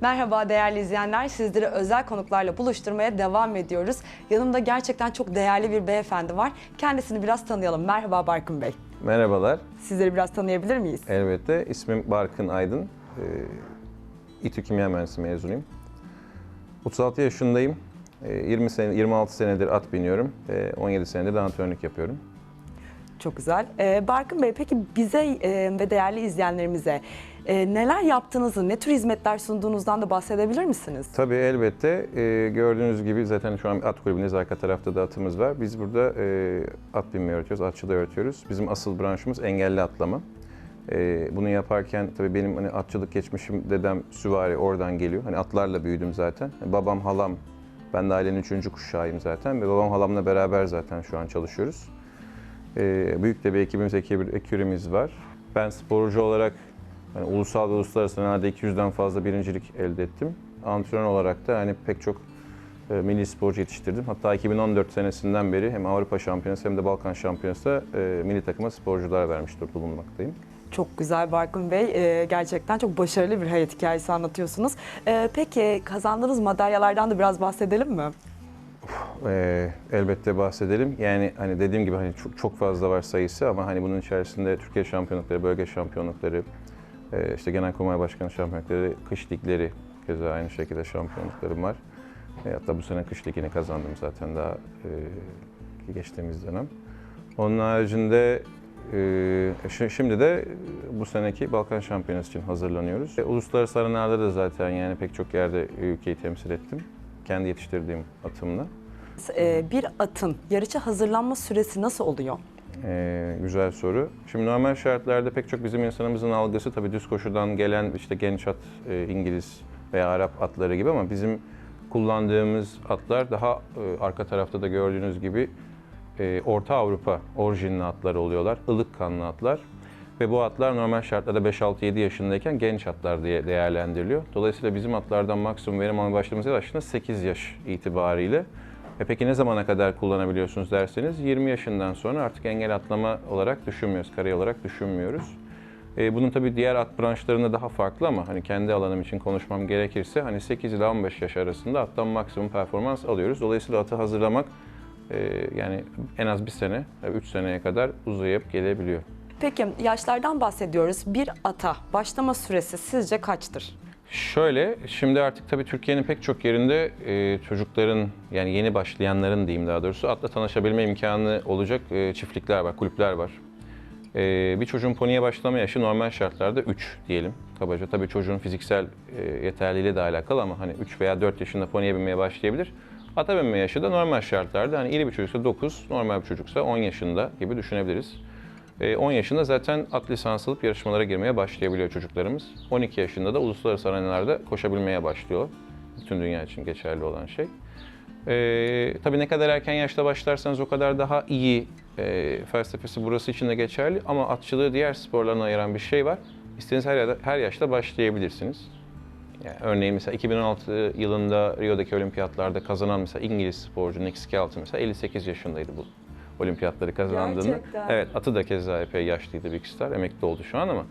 Merhaba değerli izleyenler. Sizleri özel konuklarla buluşturmaya devam ediyoruz. Yanımda gerçekten çok değerli bir beyefendi var. Kendisini biraz tanıyalım. Merhaba Barkın Bey. Merhabalar. Sizleri biraz tanıyabilir miyiz? Elbette. İsmim Barkın Aydın. Ee, İTÜ Kimya Mühendisliği mezunuyum. 36 yaşındayım. Ee, 20 sene, 26 senedir at biniyorum. Ee, 17 senedir de antrenörlük yapıyorum. Çok güzel. Ee, Barkın Bey peki bize e, ve değerli izleyenlerimize e, neler yaptığınızı, ne tür hizmetler sunduğunuzdan da bahsedebilir misiniz? Tabii elbette. Ee, gördüğünüz gibi zaten şu an at kulübündeyiz. Arka tarafta da atımız var. Biz burada e, at binmeyi öğretiyoruz, atçılığı öğretiyoruz. Bizim asıl branşımız engelli atlama. Ee, bunu yaparken tabii benim hani atçılık geçmişim, dedem süvari oradan geliyor. Hani atlarla büyüdüm zaten. Babam, halam, ben de ailenin üçüncü kuşağıyım zaten. Ve babam, halamla beraber zaten şu an çalışıyoruz. Ee, büyük de bir ekibimiz, ekib- ekürimiz var. Ben sporcu olarak hani ulusal ve uluslararası nerede 200'den fazla birincilik elde ettim. Antrenör olarak da hani pek çok e, milli sporcu yetiştirdim. Hatta 2014 senesinden beri hem Avrupa Şampiyonası hem de Balkan Şampiyonası e, milli takıma sporcular vermiş bulunmaktayım. Çok güzel Barkın Bey. Ee, gerçekten çok başarılı bir hayat hikayesi anlatıyorsunuz. Ee, peki kazandığınız madalyalardan da biraz bahsedelim mi? Ee, elbette bahsedelim. Yani hani dediğim gibi hani çok, çok fazla var sayısı ama hani bunun içerisinde Türkiye şampiyonlukları, bölge şampiyonlukları, e, işte Genelkurmay Başkanı şampiyonlukları, kış ligleri keza aynı şekilde şampiyonluklarım var. E, hatta bu sene kış ligini kazandım zaten daha e, geçtiğimiz dönem. Onun haricinde e, şi- şimdi de bu seneki Balkan Şampiyonası için hazırlanıyoruz. E, uluslararası arenalarda da zaten yani pek çok yerde ülkeyi temsil ettim. Kendi yetiştirdiğim atımla. Ee, bir atın yarışa hazırlanma süresi nasıl oluyor? Ee, güzel soru. Şimdi normal şartlarda pek çok bizim insanımızın algısı tabii düz koşudan gelen işte genç at, e, İngiliz veya Arap atları gibi ama bizim kullandığımız atlar daha e, arka tarafta da gördüğünüz gibi e, Orta Avrupa orijinli atlar oluyorlar. ılık kanlı atlar. Ve bu atlar normal şartlarda 5-6-7 yaşındayken genç atlar diye değerlendiriliyor. Dolayısıyla bizim atlardan maksimum verim almaya başladığımız yaş aslında 8 yaş itibariyle. E peki ne zamana kadar kullanabiliyorsunuz derseniz 20 yaşından sonra artık engel atlama olarak düşünmüyoruz, kariyer olarak düşünmüyoruz. E, bunun tabii diğer at branşlarında daha farklı ama hani kendi alanım için konuşmam gerekirse hani 8 ile 15 yaş arasında attan maksimum performans alıyoruz. Dolayısıyla atı hazırlamak e, yani en az bir sene, 3 seneye kadar uzayıp gelebiliyor. Peki yaşlardan bahsediyoruz. Bir ata başlama süresi sizce kaçtır? Şöyle, şimdi artık tabii Türkiye'nin pek çok yerinde e, çocukların yani yeni başlayanların diyeyim daha doğrusu atla tanışabilme imkanı olacak e, çiftlikler var, kulüpler var. E, bir çocuğun poniye başlama yaşı normal şartlarda 3 diyelim kabaca. Tabii çocuğun fiziksel e, yeterliliğiyle de alakalı ama hani 3 veya 4 yaşında poniye binmeye başlayabilir. Ata binme yaşı da normal şartlarda hani iri bir çocuksa 9, normal bir çocuksa 10 yaşında gibi düşünebiliriz. E, 10 yaşında zaten at lisans alıp yarışmalara girmeye başlayabiliyor çocuklarımız. 12 yaşında da uluslararası arenalarda koşabilmeye başlıyor. Bütün dünya için geçerli olan şey. E, tabii ne kadar erken yaşta başlarsanız o kadar daha iyi e, felsefesi burası için de geçerli. Ama atçılığı diğer sporlarına ayıran bir şey var. İstediğiniz her, yerde- her yaşta başlayabilirsiniz. Yani örneğin mesela 2016 yılında Rio'daki olimpiyatlarda kazanan mesela İngiliz sporcu Nick Skelton mesela 58 yaşındaydı bu olimpiyatları kazandığında. Gerçekten. Evet atı da keza epey yaşlıydı Big Star. Emekli oldu şu an ama.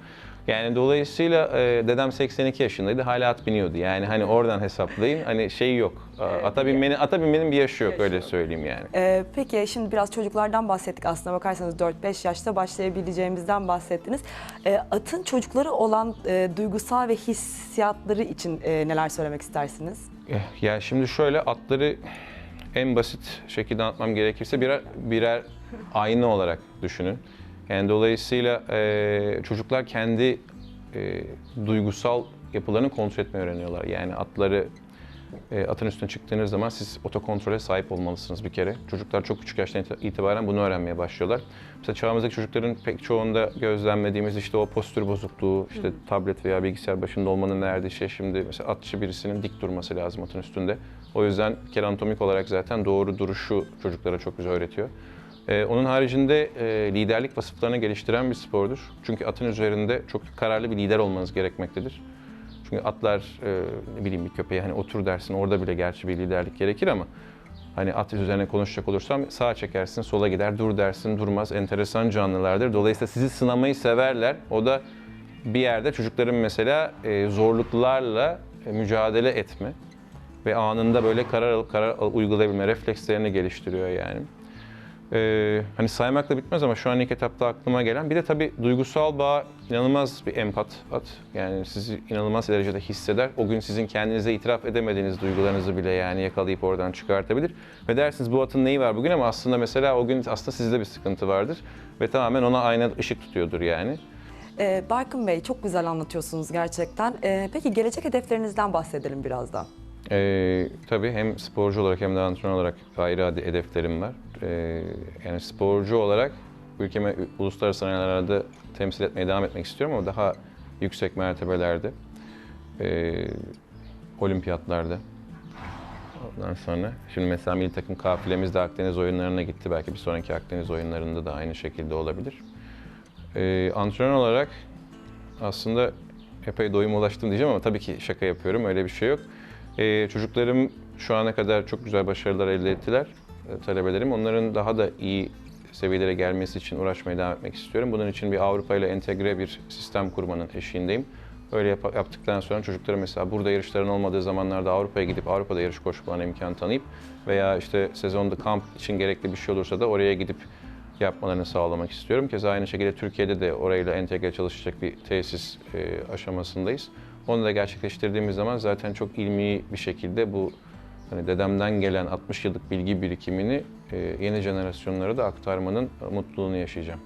Yani dolayısıyla e, dedem 82 yaşındaydı hala at biniyordu. Yani hani oradan hesaplayın hani şey yok. Ata binmenin, ata binmenin bir yaşı yok öyle söyleyeyim yani. Ee, peki şimdi biraz çocuklardan bahsettik aslında bakarsanız 4-5 yaşta başlayabileceğimizden bahsettiniz. Ee, atın çocukları olan e, duygusal ve hissiyatları için e, neler söylemek istersiniz? Eh, Ya şimdi şöyle atları en basit şekilde anlatmam gerekirse birer birer ayna olarak düşünün. Yani dolayısıyla e, çocuklar kendi e, duygusal yapılarını kontrol etmeyi öğreniyorlar. Yani atları e, atın üstüne çıktığınız zaman siz otokontrole sahip olmalısınız bir kere. Çocuklar çok küçük yaştan iti- itibaren bunu öğrenmeye başlıyorlar. Mesela çağımızdaki çocukların pek çoğunda gözlemlediğimiz işte o postür bozukluğu, işte tablet veya bilgisayar başında olmanın verdiği şey şimdi mesela atçı birisinin dik durması lazım atın üstünde. O yüzden bir olarak zaten doğru duruşu çocuklara çok güzel öğretiyor. Ee, onun haricinde e, liderlik vasıflarını geliştiren bir spordur. Çünkü atın üzerinde çok kararlı bir lider olmanız gerekmektedir. Çünkü atlar e, ne bileyim bir köpeğe hani otur dersin orada bile gerçi bir liderlik gerekir ama hani at üzerine konuşacak olursam sağa çekersin sola gider dur dersin durmaz enteresan canlılardır. Dolayısıyla sizi sınamayı severler. O da bir yerde çocukların mesela e, zorluklarla e, mücadele etme ve anında böyle karar alıp karar uygulayabilme reflekslerini geliştiriyor yani. Ee, hani saymakla bitmez ama şu an ilk etapta aklıma gelen bir de tabii duygusal bağ inanılmaz bir empat at. Yani sizi inanılmaz derecede hisseder. O gün sizin kendinize itiraf edemediğiniz duygularınızı bile yani yakalayıp oradan çıkartabilir. Ve dersiniz bu atın neyi var bugün ama aslında mesela o gün aslında sizde bir sıkıntı vardır. Ve tamamen ona ayna ışık tutuyordur yani. Ee, Barkın Bey çok güzel anlatıyorsunuz gerçekten. Ee, peki gelecek hedeflerinizden bahsedelim biraz da. Ee, tabii hem sporcu olarak hem de antrenör olarak ayrı hedeflerim var. Ee, yani sporcu olarak ülkemi uluslararası arenalarda temsil etmeye devam etmek istiyorum ama daha yüksek mertebelerde. Ee, olimpiyatlarda. Ondan sonra şimdi mesela milli takım kafilemiz de Akdeniz oyunlarına gitti. Belki bir sonraki Akdeniz oyunlarında da aynı şekilde olabilir. Ee, antrenör olarak aslında epey doyuma ulaştım diyeceğim ama tabii ki şaka yapıyorum. Öyle bir şey yok. Ee, çocuklarım şu ana kadar çok güzel başarılar elde ettiler. Ee, talebelerim. Onların daha da iyi seviyelere gelmesi için uğraşmaya devam etmek istiyorum. Bunun için bir Avrupa ile entegre bir sistem kurmanın eşiğindeyim. Öyle yap- yaptıktan sonra çocuklara mesela burada yarışların olmadığı zamanlarda Avrupa'ya gidip Avrupa'da yarış koşmalarına imkan tanıyıp veya işte sezonda kamp için gerekli bir şey olursa da oraya gidip yapmalarını sağlamak istiyorum. Keza aynı şekilde Türkiye'de de orayla entegre çalışacak bir tesis e, aşamasındayız. Onu da gerçekleştirdiğimiz zaman zaten çok ilmi bir şekilde bu hani dedemden gelen 60 yıllık bilgi birikimini e, yeni jenerasyonlara da aktarmanın mutluluğunu yaşayacağım.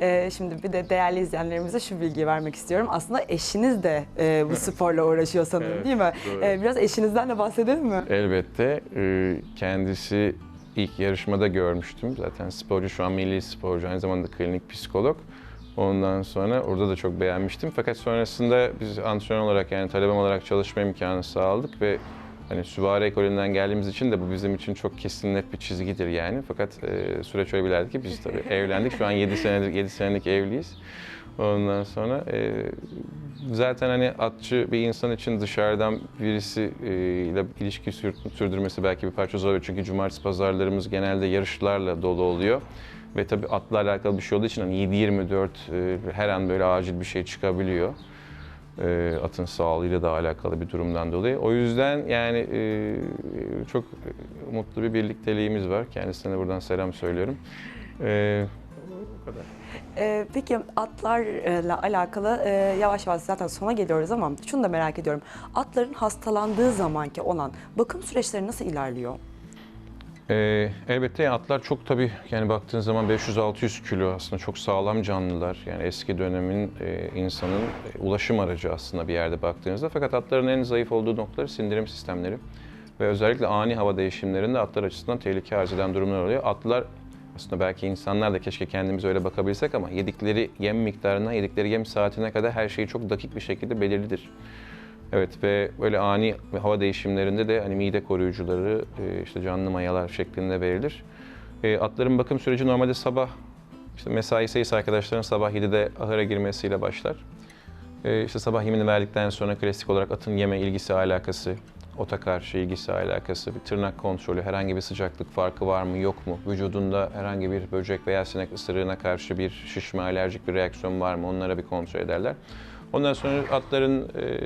Ee, şimdi bir de değerli izleyenlerimize şu bilgiyi vermek istiyorum. Aslında eşiniz de e, bu sporla uğraşıyor sanırım Evet, değil mi? doğru. Ee, biraz eşinizden de bahsedelim mi? Elbette e, kendisi ilk yarışmada görmüştüm. Zaten sporcu şu an milli sporcu, aynı zamanda klinik psikolog. Ondan sonra orada da çok beğenmiştim. Fakat sonrasında biz antrenör olarak yani talebem olarak çalışma imkanı sağladık ve hani süvari ekolünden geldiğimiz için de bu bizim için çok kesin net bir çizgidir yani. Fakat e, süreç öyle ilerledi ki biz tabii evlendik. Şu an 7 senedir 7 senelik evliyiz. Ondan sonra e, zaten hani atçı bir insan için dışarıdan birisi e, ile ilişki sür- sürdürmesi belki bir parça zor. Çünkü cumartesi pazarlarımız genelde yarışlarla dolu oluyor. Ve tabii atla alakalı bir şey olduğu için hani 7-24 e, her an böyle acil bir şey çıkabiliyor. E, atın sağlığıyla da alakalı bir durumdan dolayı. O yüzden yani e, çok mutlu bir birlikteliğimiz var. Kendisine buradan selam söylüyorum. E, bu kadar. Ee, peki atlarla alakalı e, yavaş yavaş zaten sona geliyoruz ama şunu da merak ediyorum. Atların hastalandığı zamanki olan bakım süreçleri nasıl ilerliyor? Ee, elbette atlar çok tabii yani baktığın zaman 500-600 kilo aslında çok sağlam canlılar. Yani eski dönemin e, insanın e, ulaşım aracı aslında bir yerde baktığınızda. Fakat atların en zayıf olduğu noktaları sindirim sistemleri. Ve özellikle ani hava değişimlerinde atlar açısından tehlike arz eden durumlar oluyor. Atlar aslında belki insanlar da keşke kendimize öyle bakabilsek ama yedikleri yem miktarına, yedikleri yem saatine kadar her şeyi çok dakik bir şekilde belirlidir. Evet ve böyle ani hava değişimlerinde de hani mide koruyucuları, e, işte canlı mayalar şeklinde verilir. E, Atların bakım süreci normalde sabah, işte mesai sayısı arkadaşların sabah 7'de ahıra girmesiyle başlar. E, işte sabah yemini verdikten sonra klasik olarak atın yeme ilgisi alakası, ota karşı ilgisi alakası, bir tırnak kontrolü, herhangi bir sıcaklık farkı var mı yok mu, vücudunda herhangi bir böcek veya sinek ısırığına karşı bir şişme, alerjik bir reaksiyon var mı onlara bir kontrol ederler. Ondan sonra atların e,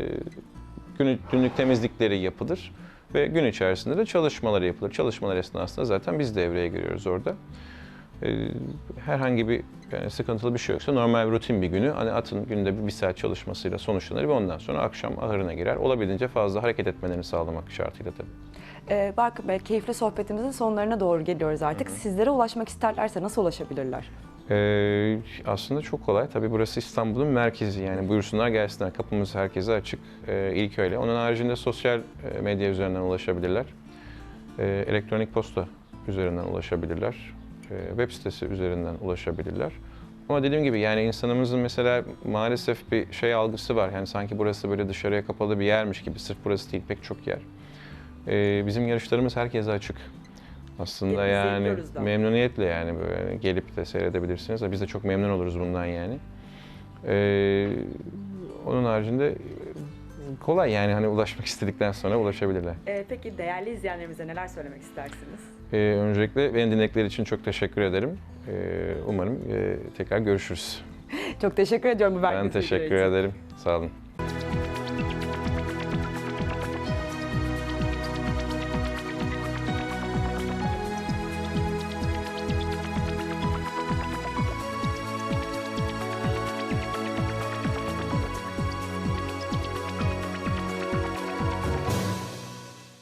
günlük, günlük temizlikleri yapılır ve gün içerisinde de çalışmaları yapılır. Çalışmalar esnasında zaten biz devreye giriyoruz orada. Ee, herhangi bir yani sıkıntılı bir şey yoksa normal rutin bir günü hani atın günde bir, bir saat çalışmasıyla sonuçlanır ve ondan sonra akşam ahırına girer. Olabildiğince fazla hareket etmelerini sağlamak şartıyla tabii. Ee, Bey, keyifli sohbetimizin sonlarına doğru geliyoruz artık. Sizlere ulaşmak isterlerse nasıl ulaşabilirler? Ee, aslında çok kolay. Tabii burası İstanbul'un merkezi. Yani buyursunlar gelsinler. Kapımız herkese açık. Ee, ilk öyle. Onun haricinde sosyal e, medya üzerinden ulaşabilirler. Ee, elektronik posta üzerinden ulaşabilirler. Ee, web sitesi üzerinden ulaşabilirler. Ama dediğim gibi yani insanımızın mesela maalesef bir şey algısı var. Yani sanki burası böyle dışarıya kapalı bir yermiş gibi. Sırf burası değil pek çok yer. Ee, bizim yarışlarımız herkese açık. Aslında Gelip yani da. memnuniyetle yani böyle gelip de seyredebilirsiniz. Biz de çok memnun oluruz bundan yani. Ee, onun haricinde kolay yani hani ulaşmak istedikten sonra ulaşabilirler. Ee, peki değerli izleyenlerimize neler söylemek istersiniz? Ee, öncelikle beni dinledikleri için çok teşekkür ederim. Ee, umarım e, tekrar görüşürüz. Çok teşekkür ediyorum bu Ben verdiğiniz bilgiler teşekkür için. ederim. Sağ olun.